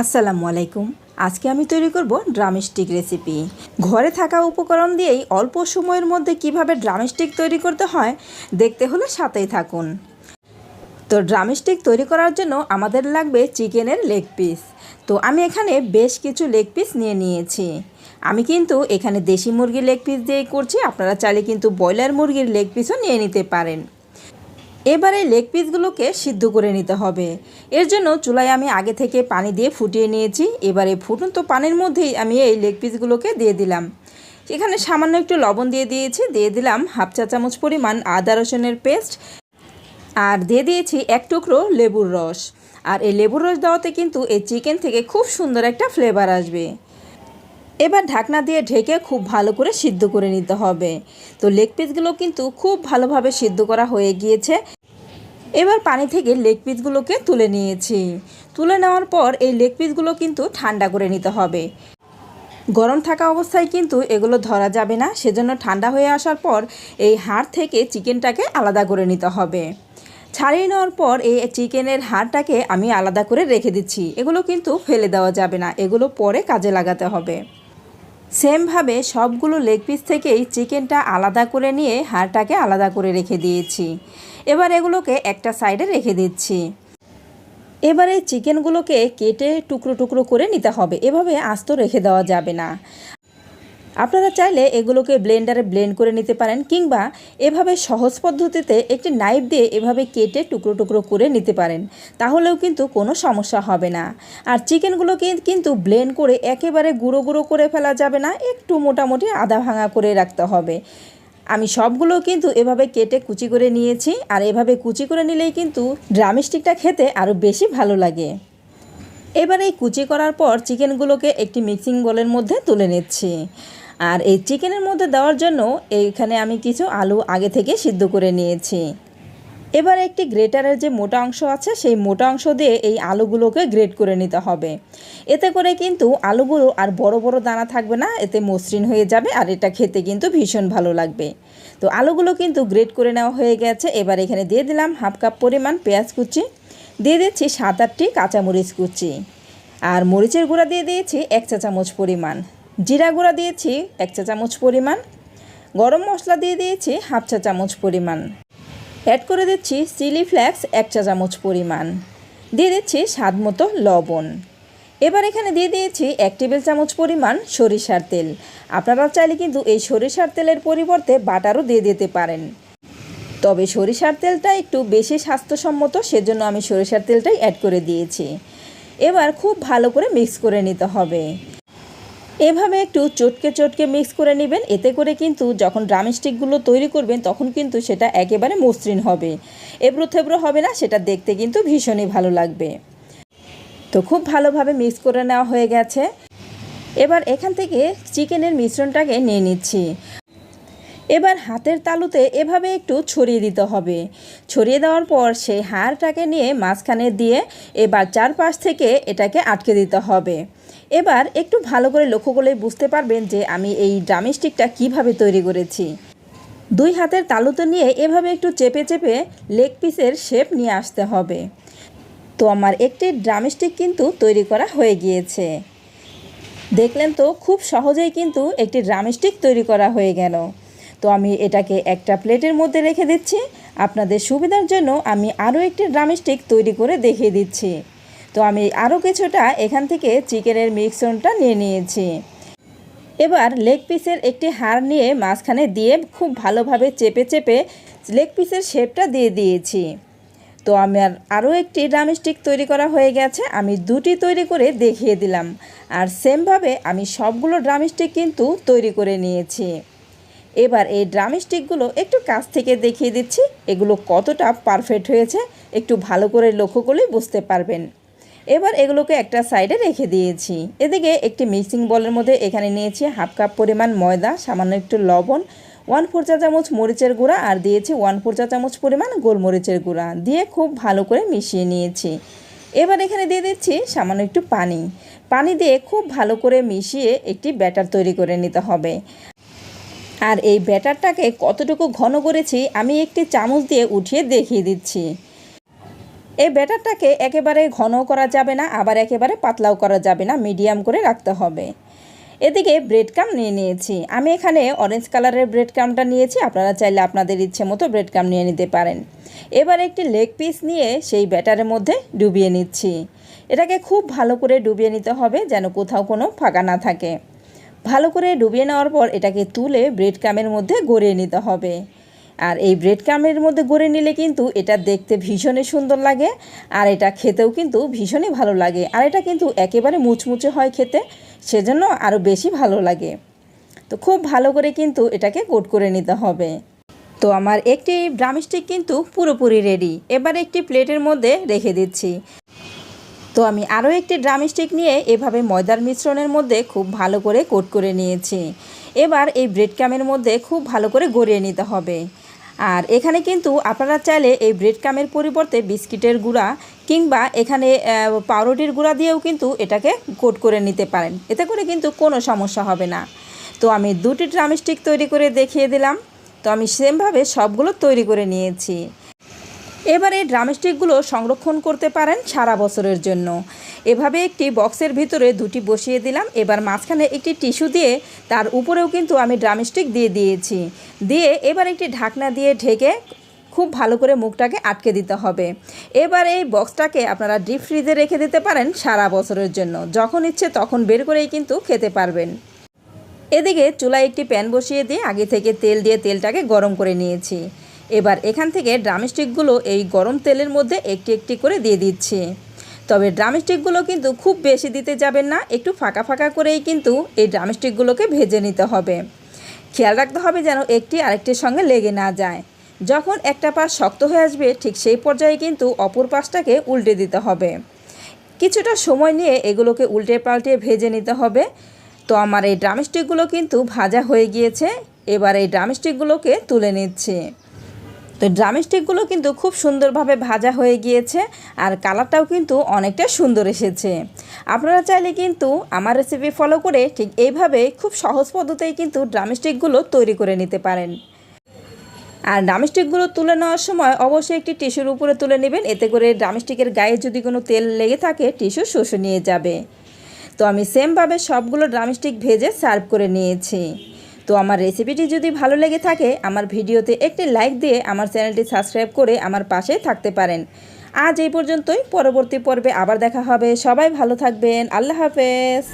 আসসালামু আলাইকুম। আজকে আমি তৈরি করব ড্রামস্টিক রেসিপি ঘরে থাকা উপকরণ দিয়েই অল্প সময়ের মধ্যে কীভাবে ড্রামস্টিক তৈরি করতে হয়, দেখতে হলে সাথেই থাকুন। তো ড্রামস্টিক তৈরি করার জন্য আমাদের লাগবে চিকেনের লেগ পিস তো আমি এখানে বেশ কিছু লেগ পিস নিয়ে নিয়েছি। আমি কিন্তু এখানে দেশি মুরগির লেগ পিস দিয়েই করছি, আপনারা চাইলে কিন্তু ব্রয়লার মুরগির লেগ পিসও নিয়ে নিতে পারেন। এবারে লেগ পিসগুলোকে সিদ্ধ করে নিতে হবে। এর জন্য চুলায় আমি আগে থেকে পানি দিয়ে ফুটিয়ে নিয়েছি। এবারে ফুটন্ত পানির মধ্যেই আমি এই লেগ পিসগুলোকে দিয়ে দিলাম। এখানে সামান্য একটু লবণ দিয়ে দিয়েছি। দিয়ে দিলাম হাফ চা চামচ পরিমাণ আদা রসুনের পেস্ট। আর দিয়ে দিয়েছি এক টুকরো লেবুর রস। আর এই লেবুর রস দেওয়াতে কিন্তু এই চিকেন থেকে খুব সুন্দর একটা ফ্লেভার আসবে। এবার ঢাকনা দিয়ে ঢেকে খুব ভালো করে সিদ্ধ করে নিতে হবে। তো লেগ পিসগুলো কিন্তু খুব ভালোভাবে সিদ্ধ করা হয়ে গিয়েছে। এবার পানি থেকে লেগ পিসগুলোকে তুলে নিয়েছি। তুলে নেওয়ার পর এই লেগ পিসগুলো কিন্তু ঠান্ডা করে নিতে হবে। গরম থাকা অবস্থায় কিন্তু এগুলো ধরা যাবে না। সেজন্য ঠান্ডা হয়ে আসার পর এই হাড় থেকে চিকেনটাকে আলাদা করে নিতে হবে। ছাড়িয়ে নেওয়ার পর এই চিকেনের হাড়টাকে আমি আলাদা করে রেখে দিচ্ছি। এগুলো কিন্তু ফেলে দেওয়া যাবে না। এগুলো পরে কাজে লাগাতে হবে। সেমভাবে সবগুলো লেগ পিস থেকেই চিকেনটা আলাদা করে নিয়ে হাড়টাকে আলাদা করে রেখে দিয়েছি। এবার এগুলোকে একটা সাইডে রেখে দিচ্ছি। এবারে চিকেনগুলোকে কেটে টুকরো টুকরো করে নিতে হবে। এভাবে আস্ত রেখে দেওয়া যাবে না। আপনারা চাইলে এগুলোকে ব্লেন্ডারে ব্লেন্ড করে নিতে পারেন কিংবা এভাবে সহজ পদ্ধতিতে একটি নাইফ দিয়ে এভাবে কেটে টুকরো টুকরো করে নিতে পারেন, তাহলেও কিন্তু কোনো সমস্যা হবে না। আর চিকেনগুলোকে কিন্তু ব্লেন্ড করে একেবারে গুঁড়ো গুঁড়ো করে ফেলা যাবে না, একটু মোটামুটি আধা ভাঙা করে রাখতে হবে। আমি সবগুলো কিন্তু এভাবে কেটে কুচি করে নিয়েছি, আর এভাবে কুচি করে নিলেই কিন্তু ড্রামস্টিকটা খেতে আরও বেশি ভালো লাগে। এবার এই কুচি করার পর চিকেনগুলোকে একটি মিক্সিং বোলের মধ্যে তুলে নিচ্ছি। আর এই চিকেনের মধ্যে দেওয়ার জন্য এইখানে আমি কিছু আলু আগে থেকে সিদ্ধ করে নিয়েছি। এবার একটি গ্রেটারের যে মোটা অংশ আছে, সেই মোটা অংশ দিয়ে এই আলুগুলোকে গ্রেট করে নিতে হবে। এতে করে কিন্তু আলুগুলো আর বড় বড় দানা থাকবে না, এতে মসৃণ হয়ে যাবে আর এটা খেতে কিন্তু ভীষণ ভালো লাগবে। তো আলুগুলো কিন্তু গ্রেট করে নেওয়া হয়ে গেছে। এবার এখানে দিয়ে দিলাম হাফ কাপ পরিমাণ পেঁয়াজ কুচি, দিয়ে দিচ্ছি সাত আটটি কাঁচামরিচ কুচি। আর মরিচের গুঁড়া দিয়ে দিয়েছি এক চা চামচ পরিমাণ। জিরা গুঁড়া দিয়েছি এক চা চামচ পরিমাণ। গরম মশলা দিয়ে দিয়েছি হাফ চা চামচ পরিমাণ। অ্যাড করে দিচ্ছি চিলি ফ্লেক্স এক চা চামচ পরিমাণ। দিয়ে দিচ্ছি স্বাদ মতো লবণ। এবার এখানে দিয়ে দিয়েছি এক টেবিল চামচ পরিমাণ সরিষার তেল। আপনারা চাইলে কিন্তু এই সরিষার তেলের পরিবর্তে বাটারও দিয়ে দিতে পারেন। তবে সরিষার তেলটা একটু বেশি স্বাস্থ্যসম্মত, সেজন্য আমি সরিষার তেলটাই অ্যাড করে দিয়েছি। এবার খুব ভালো করে মিক্স করে নিতে হবে। এভাবে একটু চটকে চটকে মিক্স করে নেবেন। এতে করে কিন্তু যখন ড্রামস্টিকগুলো তৈরি করবেন, তখন কিন্তু সেটা একেবারে মসৃণ হবে। এবড়ো থেবড়ো হবে না, সেটা দেখতে কিন্তু ভীষণই ভালো লাগবে। তো খুব ভালোভাবে মিক্স করে নেওয়া হয়ে গেছে। এবার এখান থেকে চিকেনের মিশ্রণটাকে নিয়ে নিচ্ছি। এবার হাতের তালুতে এভাবে একটু ছড়িয়ে দিতে হবে। ছড়িয়ে দেওয়ার পর সেই হাড়টাকে নিয়ে মাঝখানে দিয়ে এবার চারপাশ থেকে এটাকে আটকে দিতে হবে। এবার একটু ভালো করে লক্ষ্য করলে বুঝতে পারবেন যে আমি এই ড্রামস্টিকটা কীভাবে তৈরি করেছি। দুই হাতের তালুতে নিয়ে এভাবে একটু চেপে চেপে লেগ পিসের শেপ নিয়ে আসতে হবে। তো আমার একটি ড্রামস্টিক কিন্তু তৈরি করা হয়ে গিয়েছে। দেখলেন তো, খুব সহজেই কিন্তু একটি ড্রামস্টিক তৈরি করা হয়ে গেল। তো আমি এটাকে একটা প্লেটের মধ্যে রেখে দিচ্ছি। আপনাদের সুবিধার জন্য আমি আরও একটি ড্রামস্টিক তৈরি করে দেখিয়ে দিচ্ছি। তো আমি আরও কিছুটা এখান থেকে চিকেনের মিক্সনটা নিয়ে নিয়েছি। এবার লেগ পিসের একটি হাড় নিয়ে মাঝখানে দিয়ে খুব ভালোভাবে চেপে চেপে লেগ পিসের শেপটা দিয়ে দিয়েছি। তো আমার আরও একটি ড্রামস্টিক তৈরি করা হয়ে গেছে, আমি দুটি তৈরি করে দেখিয়ে দিলাম। আর সেমভাবে আমি সবগুলো ড্রামস্টিক কিন্তু তৈরি করে নিয়েছি। এবার এই ড্রামস্টিকগুলো একটু কাছ থেকে দেখিয়ে দিচ্ছি। এগুলো কতটা পারফেক্ট হয়েছে, একটু ভালো করে লক্ষ্য করলেই বুঝতে পারবেন। এবার এগুলোকে একটা সাইডে রেখে দিয়েছি। এদিকে একটি মিক্সিং বলের মধ্যে এখানে নিয়েছি হাফ কাপ পরিমাণ ময়দা, সামান্য একটু লবণ ওয়ান ফোর চা চামচ মরিচের গুঁড়া আর দিয়েছি ওয়ান ফোর চা চামচ পরিমাণ গোলমরিচের গুঁড়া। দিয়ে খুব ভালো করে মিশিয়ে নিয়েছি। এবার এখানে দিয়ে দিচ্ছি সামান্য একটু পানি। পানি দিয়ে খুব ভালো করে মিশিয়ে একটি ব্যাটার তৈরি করে নিতে হবে। আর এই ব্যাটারটাকে কতটুকু ঘন করেছি আমি একটি চামচ দিয়ে উঠিয়ে দেখিয়ে দিচ্ছি। এই ব্যাটারটাকে একেবারে ঘন করা যাবে না, আবার একেবারে পাতলাও করা যাবে না, মিডিয়াম করে রাখতে হবে। এদিকে ব্রেড কাম নিয়ে নিয়েছি। আমি এখানে অরেঞ্জ কালারের ব্রেড কামটা নিয়েছি, আপনারা চাইলে আপনাদের ইচ্ছে মতো ব্রেড কাম নিয়ে নিতে পারেন। এবার একটি লেগ পিস নিয়ে সেই ব্যাটারের মধ্যে ডুবিয়ে নিচ্ছি। এটাকে খুব ভালো করে ডুবিয়ে নিতে হবে যেন কোথাও কোনো ফাঁকা না থাকে। ভালো করে ডুবিয়ে নেওয়ার পর এটাকে তুলে ব্রেড কামের মধ্যে গড়িয়ে নিতে হবে। আর এই ব্রেড কামের মধ্যে গড়ে নিলে কিন্তু এটা দেখতে ভীষণই সুন্দর লাগে আর এটা খেতেও কিন্তু ভীষণই ভালো লাগে। আর এটা কিন্তু একেবারে মুচমুচে হয় খেতে, সেজন্য আরও বেশি ভালো লাগে। তো খুব ভালো করে কিন্তু এটাকে কোট করে নিতে হবে। তো আমার একটি ড্রামস্টিক কিন্তু পুরোপুরি রেডি। এবার একটি প্লেটের মধ্যে রেখে দিচ্ছি। তো আমি আরও একটি ড্রামস্টিক নিয়ে এভাবে ময়দার মিশ্রণের মধ্যে খুব ভালো করে কোট করে নিয়েছি। এবার এই ব্রেড কামের মধ্যে খুব ভালো করে গড়িয়ে নিতে হবে। আর এখানে কিন্তু আপনারা চাইলে এই ব্রেড কামের পরিবর্তে বিস্কিটের গুঁড়া কিংবা এখানে পাউরুটির গুঁড়া দিয়েও কিন্তু এটাকে কোট করে নিতে পারেন। এতে করে কিন্তু কোনো সমস্যা হবে না। তো আমি দুটি ড্রামস্টিক তৈরি করে দেখিয়ে দিলাম। তো আমি সেমভাবে সবগুলো তৈরি করে নিয়েছি। এবারে ড্রামস্টিকগুলো সংরক্ষণ করতে পারেন সারা বছরের জন্য। এভাবে একটি বক্সের ভিতরে দুটি বসিয়ে দিলাম। এবার মাঝখানে একটি টিস্যু দিয়ে তার উপরেও কিন্তু আমি ড্রামস্টিক দিয়ে দিয়েছি। দিয়ে এবার একটি ঢাকনা দিয়ে ঢেকে খুব ভালো করে মুখটাকে আটকে দিতে হবে। এবার এই বক্সটাকে আপনারা ডিপ ফ্রিজে রেখে দিতে পারেন সারা বছরের জন্য। যখন ইচ্ছে তখন বের করেই কিন্তু খেতে পারবেন। এদিকে চুলায় একটি প্যান বসিয়ে দিয়ে আগে থেকে তেল দিয়ে তেলটাকে গরম করে নিয়েছি। এবার এখান থেকে ড্রামস্টিকগুলো এই গরম তেলের মধ্যে একটি একটি করে দিয়ে দিচ্ছি। তবে ড্রামস্টিকগুলো কিন্তু খুব বেশি দিতে যাবেন না, একটু ফাঁকা ফাঁকা করেই কিন্তু এই ড্রামস্টিকগুলোকে ভেজে নিতে হবে। খেয়াল রাখতে হবে যেন একটি আরেকটির সঙ্গে লেগে না যায়। যখন একটা পাশ শক্ত হয়ে আসবে, ঠিক সেই পর্যায়ে কিন্তু অপর পাশটাকে উল্টে দিতে হবে। কিছুটা সময় নিয়ে এগুলোকে উল্টে পাল্টে ভেজে নিতে হবে। তো আমার এই ড্রামস্টিকগুলো কিন্তু ভাজা হয়ে গিয়েছে। এবার এই ড্রামস্টিকগুলোকে তুলে নিচ্ছি। তো ড্রামস্টিকগুলো কিন্তু খুব সুন্দরভাবে ভাজা হয়ে গিয়েছে আর কালারটাও কিন্তু অনেকটা সুন্দর এসেছে। আপনারা চাইলে কিন্তু আমার রেসিপি ফলো করে ঠিক এইভাবে খুব সহজ পদ্ধতিতেই কিন্তু ড্রামস্টিকগুলো তৈরি করে নিতে পারেন। আর ড্রামস্টিকগুলো তুলে নেওয়ার সময় অবশ্যই একটি টিস্যুর উপরে তুলে নেবেন। এতে করে ড্রামস্টিকের গায়ে যদি কোনো তেল লেগে থাকে, টিস্যু শুষে নিয়ে যাবে। তো আমি সেমভাবে সবগুলো ড্রামস্টিক ভেজে সার্ভ করে নিয়েছি। তো আমার রেসিপিটি যদি ভালো লেগে থাকে, আমার ভিডিওতে একটি লাইক দিয়ে আমার চ্যানেলটি সাবস্ক্রাইব করে আমার পাশে থাকতে পারেন। আজ এই পর্যন্তই, পরবর্তী পর্বে আবার দেখা হবে। সবাই ভালো থাকবেন। আল্লাহ হাফেজ।